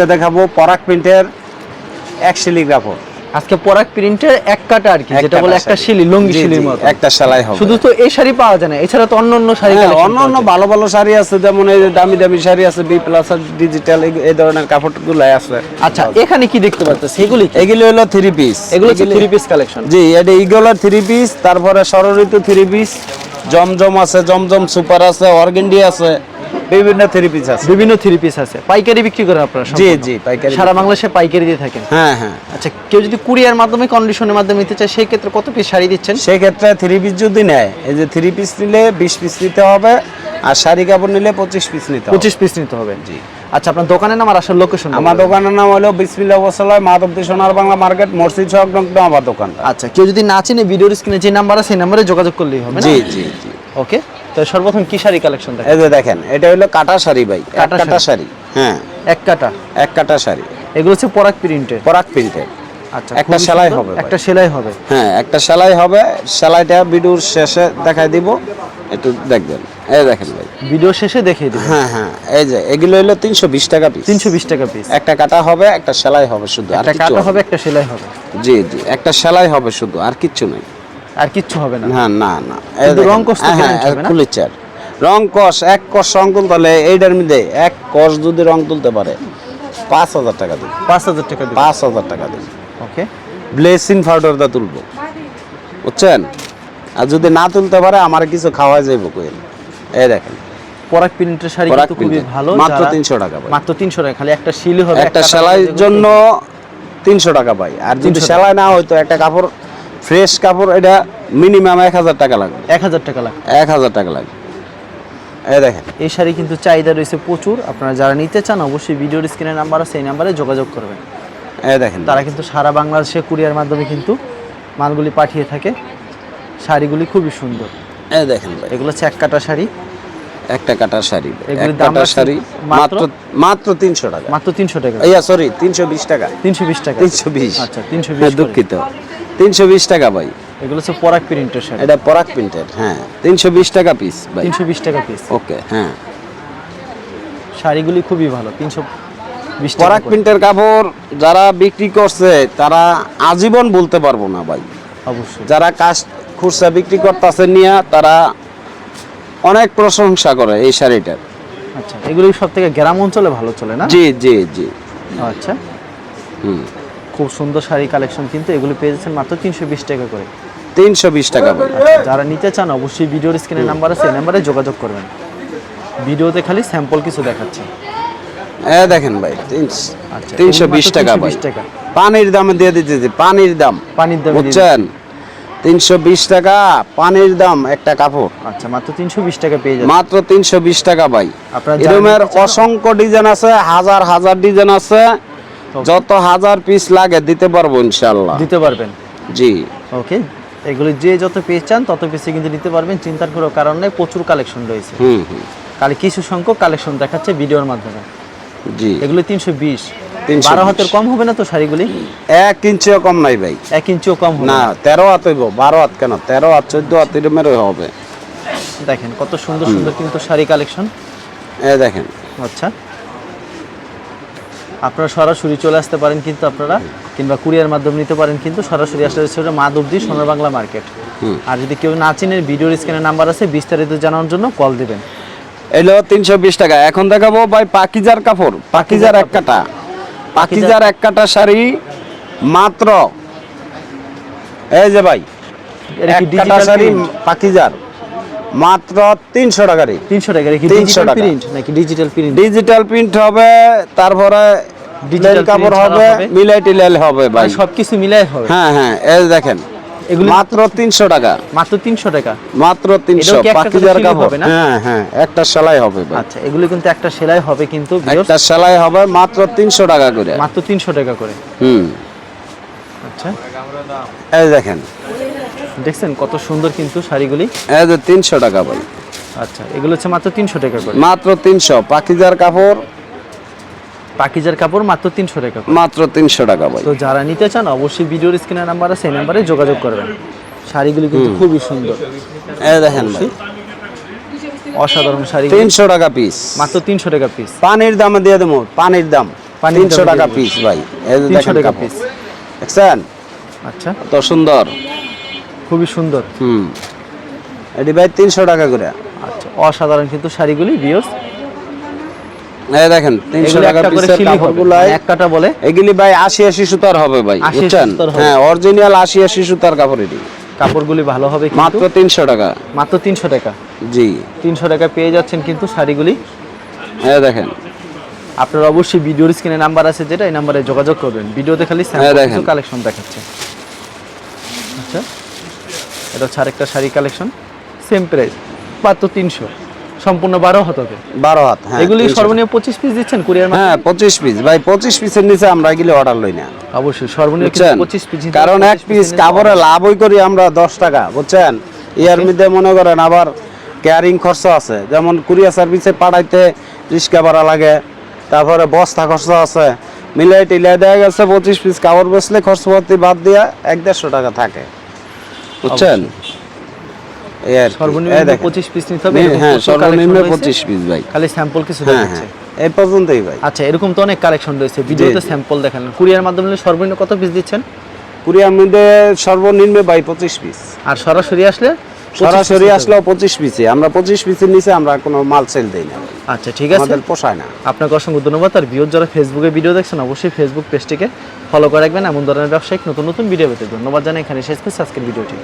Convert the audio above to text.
আজকে দেখাবো পরাগ প্রিন্টের এক শিলি কাপড়। আজকে পরাগ প্রিন্টের এক কাটা আর কি যেটা বলে একটা। শিলি লুঙ্গি শিলির মতো। একটা সেলাই হবে। শুধু তো এই শাড়ি পাওয়া যায় না এছাড়া তো অন্য অন্য শাড়ি হ্যাঁ, অন্য অন্য ভালো ভালো শাড়ি আছে যেমন এই যে দামি দামি শাড়ি আছে বি প্লাস ডিজিটাল এই ধরনের কাপড়গুলো আছে। আচ্ছা এখানে কি দেখতে পাচ্ছ সেগুলি? এগুলো হলো থ্রি পিস এগুলো হচ্ছে থ্রি পিস কালেকশন জি এটা ইগলের থ্রি পিস তারপরে ষড়ঋতু থ্রি পিস জমজম আছে জমজম সুপার আছে অর্গেন্ডি আছে। বিভিন্ন থ্রি পিস আছে। বিভিন্ন থ্রি পিস আছে। পাইকারি বিক্রি করেন আপনারা জি জি পাইকারি সারা বাংলাদেশে পাইকারি দিয়ে থাকেন? হ্যাঁ হ্যাঁ। আচ্ছা কেউ যদি কুরিয়ার মাধ্যমে কন্ডিশনের মাধ্যমে নিতে চায় সেই ক্ষেত্রে কত পিস শাড়ি দিচ্ছেন? সেক্ষেত্রে থ্রি পিস যদি নেয় এই যে থ্রি পিস নিলে বিশ পিস নিতে হবে আর শাড়ি কাপড় নিলে পঁচিশ পিস নিতে হবে। পঁচিশ পিস নিতে হবে। জি। আচ্ছা আপনার দোকানের নাম আর আসার লোকেশন আমার দোকানের নাম হলো বিসমিল্লা ওসালয় মাধবদী সোনার বাংলা মার্কেট মসজিদ সংলগ্ন আমার দোকান আচ্ছা কেউ যদি না চিনে ভিডিওর স্ক্রিনে যে নাম্বার আছে সেই নাম্বারে যোগাযোগ করলেই হবে? জি জি জি। ওকে তো সর্বপ্রথম কি শাড়ি কালেকশন দেখেন? এই যে দেখেন এটা হলো কাটা শাড়ি ভাই কাটা কাটা শাড়ি। হ্যাঁ। এক কাটা? এক কাটা শাড়ি। এগুলো হচ্ছে পরাগ প্রিন্টের পরাগ প্রিন্টের আচ্ছা একটা সেলাই হবে একটা সেলাই হবে। হ্যাঁ একটা সেলাই হবে। সেলাইটা ভিডিওর শেষে দেখাই দিব। একটু দেখবেন। এই দেখেন ভাই। ভিডিও শেষে দেখিয়ে দিবেন হ্যাঁ হ্যাঁ এই যে এগুলো হলো তিনশো বিশ টাকা পিস তিনশো বিশ টাকা পিস একটা কাটা হবে একটা সেলাই হবে শুধু আর একটা কাটা হবে একটা সেলাই হবে। জি জি একটা সেলাই হবে শুধু আর কিচ্ছু নেই। আর কিচ্ছু হবে না। হ্যাঁ না না। রং কষ তো হ্যাঁ, কুলিচার রং কষ এক কষ রং তুলতে হলে এইটার মধ্যে এক কষ যদি রং তুলতে পারে পাঁচ হাজার টাকা দিন। পাঁচ হাজার টাকা দিবেন? পাঁচ হাজার টাকা দিন। ওকে। ব্লেসিং পাউডারটা তুলবো। বুঝছেন? আর যদি না তুলতে পারে আমার কিছু খাওয়া যাইব কইল। এই দেখেন। পরাগ প্রিন্টের শাড়ি কিন্তু খুবই ভালো মাত্র যারা- 300 টাকা ভাই। মাত্র তিনশো টাকা খালি একটা শিলি হবে একটা সেলাইয়ের জন্য তিনশো টাকা পাই। আর যদি সেলাই না হয়তো একটা কাপড় ফ্রেশ কাপড় এটা মিনিমাম এক হাজার টাকা লাগবে। এক হাজার টাকা লাগবে। এক হাজার টাকা লাগবে। দেখেন। এই শাড়ি কিন্তু চাহিদা রয়েছে প্রচুর। আপনারা যারা নিতে চান অবশ্যই ভিডিওর স্ক্রিনের নাম্বার আছে এই নাম্বারে যোগাযোগ করবেন। এই দেখেন। তারা কিন্তু সারা বাংলাদেশে কুরিয়ার মাধ্যমে কিন্তু মালগুলি পাঠিয়ে থাকে। শাড়িগুলি খুবই সুন্দর। এই দেখেন এগুলো হচ্ছে এক কাটা শাড়ি। একটা কাটার শাড়ি। এগুলির দাম শাড়ি মাত্র? মাত্র- তিনশো টাকা। মাত্র তিনশো টাকা। ইয়া সরি তিনশো বিশ টাকা। তিনশো বিশ টাকা। তিনশো বিশ। আচ্ছা তিনশো বিশ দুঃখিত। তিনশো বিশ টাকা ভাই। এগুলো হচ্ছে পরাগ প্রিন্টের শাড়ি এটা পরাগ প্রিন্টেড হ্যাঁ। তিনশো বিশ টাকা পিস ভাই। তিনশো বিশ টাকা পিস ওকে হ্যাঁ। শাড়িগুলি খুবই ভালো তিনশো পরাগ প্রিন্টের কাপড় যারা বিক্রি করছে তারা আজীবন বলতে পারব না ভাই। অবশ্যই। যারা কাজ খুচরা বিক্রি করতেছে নিয়ে তারা অনেক প্রশংসা করে এই শাড়িটার। আচ্ছা এগুলি সব থেকে গ্রাম অঞ্চলে ভালো চলে না? জি জি জি। আচ্ছা। হুম। খুব সুন্দর শাড়ি কালেকশন কিন্তু এগুলো পেয়ে যাচ্ছেন মাত্র তিনশো বিশ টাকা করে। তিনশো বিশ টাকা আচ্ছা, যারা নিতে চান অবশ্যই ভিডিওর স্ক্রিনের নাম্বার আছে এই নাম্বারে যোগাযোগ করবেন। ভিডিওতে খালি স্যাম্পল কিছু দেখাচ্ছে। এ দেখেন ভাই তিনশ- আচ্ছা, তিনশো বিশ টাকা 320 ভাই। টাকা। পানির দামে দিয়ে দিতেছি পানির দাম। পানির দামে বুঝছেন? তিনশো বিশ টাকা পানির দাম একটা কাপড়। আচ্ছা মাত্র তিনশো বিশ টাকা পেয়ে যাবেন মাত্র তিনশো বিশ টাকা ভাই। এরমের অসংখ্য ডিজাইন আছে হাজার হাজার ডিজাইন আছে। যত হাজার পিস লাগে দিতে পারব ইনশাল্লাহ দিতে পারবেন? জি। ওকে এগুলি যে যত পেয়ে চান তত পিসে কিন্তু নিতে পারবেন চিন্তার কোনো কারণ নেই প্রচুর কালেকশন রয়েছে। হুম হুম। খালি কিছু সংখ্যক কালেকশন দেখাচ্ছে ভিডিওর মাধ্যমে। জি। এগুলো তিনশো বিশ। 320 বারো হাতের কম হবে না তো শাড়িগুলি? এক ইঞ্চিও কম নাই ভাই। এক ইঞ্চিও কম হবে না না? তেরো হাত হইব বারো হাত কেন? তেরো হাত চোদ্দ হাত এরমের হবে। দেখেন কত সুন্দর সুন্দর কিন্তু শাড়ি কালেকশন এ দেখেন। আচ্ছা। আপনারা সরাসরি চলে আসতে পারেন কিন্তু আপনারা কিংবা কুরিয়ার মাধ্যমে নিতে পারেন কিন্তু সরাসরি আসলে হচ্ছে মাধবদি সোনার বাংলা মার্কেট। আর যদি কেউ না চিনেন ভিডিওর স্ক্রিনের নাম্বার আছে বিস্তারিত জানার জন্য কল দিবেন। এলো তিনশো বিশ টাকা। এখন দেখাবো ভাই পাকিজার কাপড়। পাকিজার এক কাটা। পাকিজার এক কাটা শাড়ি মাত্র। এই যে ভাই এটা কি এক কাটা শাড়ি পাকিজার। মাত্র তিনশো টাকারই তিনশো টাকা কি 300 ডিজিটাল টাকা। প্রিন্ট নাকি ডিজিটাল প্রিন্ট ডিজিটাল প্রিন্ট হবে তারপরে ডিজিটাল কাপড় হবে। মিলাই টিলাই হবে ভাই। সবকিছু মিলাই হবে? হ্যাঁ হ্যাঁ এই দেখেন এগুলি মাত্র তিনশো টাকা। মাত্র তিনশো টাকা? মাত্র তিনশো এটাও কি একটা করে পাকিজার কাপড় হবে না? হ্যাঁ হ্যাঁ একটা সেলাই হবে আচ্ছা এগুলো কিন্তু একটা সেলাই হবে কিন্তু একটা সেলাই হবে মাত্র তিনশো টাকা করে। মাত্র তিনশো টাকা করে। হুম। আচ্ছা। এই দেখেন দেখছেন কত সুন্দর কিন্তু শাড়িগুলি? এই যে তিনশো টাকা ভাই আচ্ছা এগুলো হচ্ছে মাত্র তিনশো টাকা করে। মাত্র তিনশো পাকিজার কাপড়। পাকিজার কাপড় মাত্র তিনশো টাকা মাত্র তিনশো টাকা ভাই তো যারা নিতে চান অবশ্যই ভিডিওর স্ক্রিনের নাম্বার আছে সেই নাম্বারে যোগাযোগ করবেন। শাড়িগুলি কিন্তু খুবই সুন্দর। এই দেখেন ভাই। অসাধারণ শাড়ি তিনশো টাকা পিস মাত্র তিনশো টাকা পিস পানির দামে দিয়ে দেবো পানির দাম। তিনশো টাকা পিস ভাই। এই যে দেখেন টাকা piece। দেখছেন? আচ্ছা। কত সুন্দর। খুবই সুন্দর। হুম। এটি ভাই তিনশো টাকা করে। আচ্ছা অসাধারণ কিন্তু শাড়িগুলি বিয়স এই দেখেন তিনশো এগুলো টাকা করে পিসের কাপড়গুলো। এক কাটা বলে। এগুলি ভাই আশি আশি সুতার হবে ভাই বুঝছেন? হ্যাঁ অরিজিনাল আশি আশি সুতার কাপড় এটি। কাপড়গুলি ভালো হবে কিন্তু। মাত্র তিনশো টাকা। মাত্র তিনশো টাকা। জি। তিনশো টাকা পেয়ে যাচ্ছেন কিন্তু শাড়িগুলি। এই দেখেন। আপনারা অবশ্যই ভিডিওর স্ক্রিনে নাম্বার আছে যেটা এই নাম্বারে যোগাযোগ করবেন। ভিডিওতে খালি হ্যাঁ, দেখেন। কালেকশন দেখাচ্ছে। আচ্ছা। এটা হচ্ছে আরেকটা শাড়ি কালেকশন সেম প্রাইস মাত্র তিনশো। সম্পূর্ণ বারো হাত বারো হাত হ্যাঁ এগুলি 300 সর্বনিম্ন পঁচিশ পিস দিচ্ছেন কুরিয়ার হ্যাঁ পঁচিশ পিস ভাই পঁচিশ পিসের নিচে আমরা এগুলি অর্ডার লই না। অবশ্যই সর্বনিম্ন পঁচিশ পিস কারণ এক পিস কাপড়ে লাভই করি আমরা দশ টাকা বুঝছেন? ইয়ার মধ্যে মনে করেন আবার ক্যারিং খরচ আছে। যেমন কুরিয়ার সার্ভিসে পাঠাইতে রিক্সা ভাড়া লাগে তারপরে বস্তা খরচ আছে। মিলাই টিলাই দেওয়া গেছে পঁচিশ পিস কাপড় বেচলে খরচপাতি বাদ দিয়া এক দেড়শো টাকা থাকে। বুঝছেন? এই আর সর্বনিম্ন দেখেন। পঁচিশ পিস নিতে হবে এরকম হ্যাঁ সর্বনিম্ন collection রয়েছে। পঁচিশ পিস ভাই। খালি স্যাম্পল কিছু হ্যাঁ দেখাচ্ছে। হ্যাঁ। এই পর্যন্তই ভাই। আচ্ছা এরকম তো অনেক কালেকশন রয়েছে। ভিডিওতে স্যাম্পল দেখালেন কুরিয়ার মাধ্যমে সর্বনিম্ন কত পিস দিচ্ছেন? কুরিয়ার মধ্যে সর্বনিম্ন ভাই পঁচিশ পিস আর সরাসরি আসলে সরাসরি আসলেও পঁচিশ পিসে আমরা পঁচিশ পিসের নিচে আমরা কোনো মাল সেল দিই না। আচ্ছা ঠিক আছে। আমাদের পোষায় না। আপনাকে অসংখ্য ধন্যবাদ। আর ভিউর যারা ফেসবুকে ভিডিও দেখছেন অবশ্যই ফেসবুক পেজটিকে ফলো করে রাখবেন। এমন ধরনের ব্যবসায়িক নতুন নতুন ভিডিও পেতে ধন্যবাদ জানাই। এখানে শেষ করছি আজকের ভিডিওটি